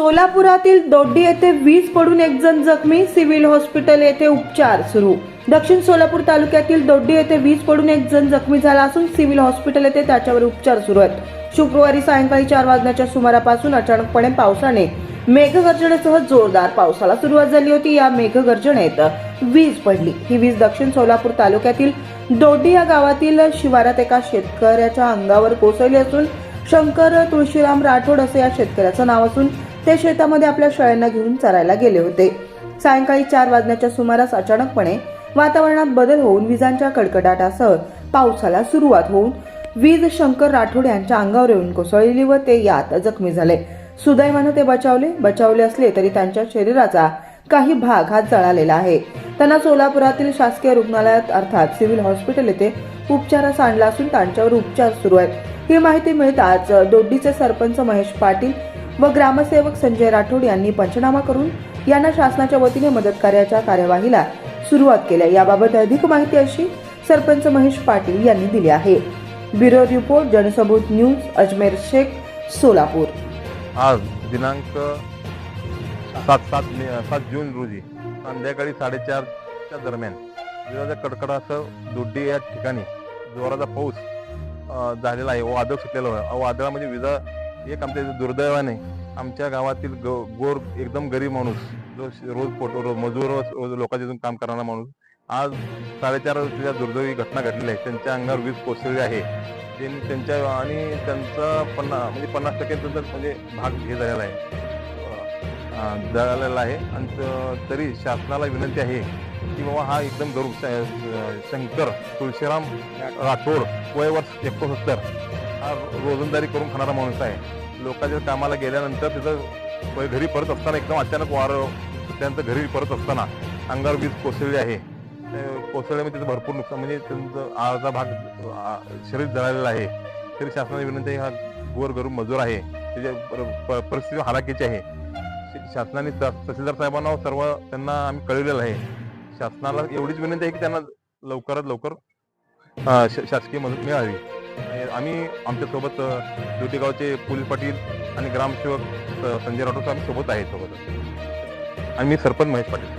सोलापुरातील दोड्डी येथे वीज पडून एक जण जखमी सिव्हिल हॉस्पिटल येथे उपचार सुरू. दक्षिण सोलापूर तालुक्यातील दोड्डी येथे वीज पडून एक जण जखमी झाला असून सिव्हिल हॉस्पिटल येथे त्याच्यावर उपचार सुरू आहेत. शुक्रवारी सायंकाळी चार वाजण्याच्या सुमारापासून अचानकपणे पावसाने मेघगर्जनेसह जोरदार पावसाला सुरुवात झाली होती. या मेघगर्जनेत वीज पडली. ही वीज दक्षिण सोलापूर तालुक्यातील दोड्डी या गावातील शिवारात एका शेतकऱ्याच्या अंगावर कोसळली असून शंकर तुळशीराम राठोड असं या शेतकऱ्याचं नाव असून ते शेतामध्ये आपल्या शाळेंना घेऊन चरायला गेले होते. सायंकाळी चार वाजण्याच्या सुमारास अचानकपणे वातावरणात बदल होऊन विजांच्या कडकडाटासह पावसाला सुरुवात होऊन वीज शंकर राठोड यांच्या अंगावर येऊन कोसळली व ते यात जखमी झाले. सुदैवानं ते बचावले बचावले असले तरी त्यांच्या शरीराचा काही भाग हा जळालेला आहे. त्यांना सोलापुरातील शासकीय रुग्णालयात अर्थात सिव्हिल हॉस्पिटल येथे उपचारास आणला असून त्यांच्यावर उपचार सुरू आहेत. ही माहिती मिळताच दोड्डीचे सरपंच महेश पाटील व ग्रामसेवक संजय राठोड यांनी पंचनामा करून यांना शासनाच्या वतीने मदत कार्याच्या कार्यवाहीला सुरुवात केल्या याबाबत अधिक माहिती अशी सरपंच महेश पाटील यांनी दिली आहे. Bureau report Jansabut news Ajmer Shaikh Solapur. आज दिनांक सात सात सात जून रोजी संध्याकाळी साडेचारच्या दरम्यान विजाच्या कडकडासह दुड्डी या ठिकाणी जोराचा पाऊस झालेला आहे. वादळ सुटलेलं आहे. वादळामध्ये विजा एक आमच्या इथे दुर्दैवाने आमच्या गावातील ग गोर एकदम गरीब माणूस जो श- रोज पोटो रोज मजूर व रोज लोकांच्या इथून काम करणारा माणूस आज साडेचार वाजता दुर्दैवी घटना घडलेली आहे. त्यांच्या अंगावर वीज कोसळली आहे. त्यांनी त्यांच्या आणि त्यांचा पन्ना म्हणजे पन्नास टक्के त्यांचा म्हणजे भाग हे झालेला आहे. जळालेला आहे. आणि तरी शासनाला विनंती आहे की बाबा हा एकदम गरुड शंकर तुळशीराम राठोड वय वर्ष एकोणसत्तर हा रोजंदारी करून खाणारा माणूस आहे. लोकांच्या कामाला गेल्यानंतर तिथं घरी परत असताना एकदम अचानक वार त्यांचं घरी परत असताना अंगावर वीज कोसळली आहे. ते कोसळल्यामुळे त्याचं भरपूर नुकसान म्हणजे त्यांचं अर्धा भाग शरीर जळालेला आहे. तरी शासनाची विनंती हा गोर मजूर आहे. त्याच्या परिस्थिती हालाकीची आहे. श- शासनाने तहसीलदार साहेबांना सर्व त्यांना आम्ही कळवलेलं आहे. शासनाला एवढीच विनंती आहे की त्यांना लवकरात लवकर शासकीय मदत मिळावी. आम्ही आमच्यासोबत ड्युटी गावचे पोलीस पाटील आणि ग्रामसेवक संजय राठोड आम्ही सोबत आहे सोबत आणि मी सरपंच महेश पाटील.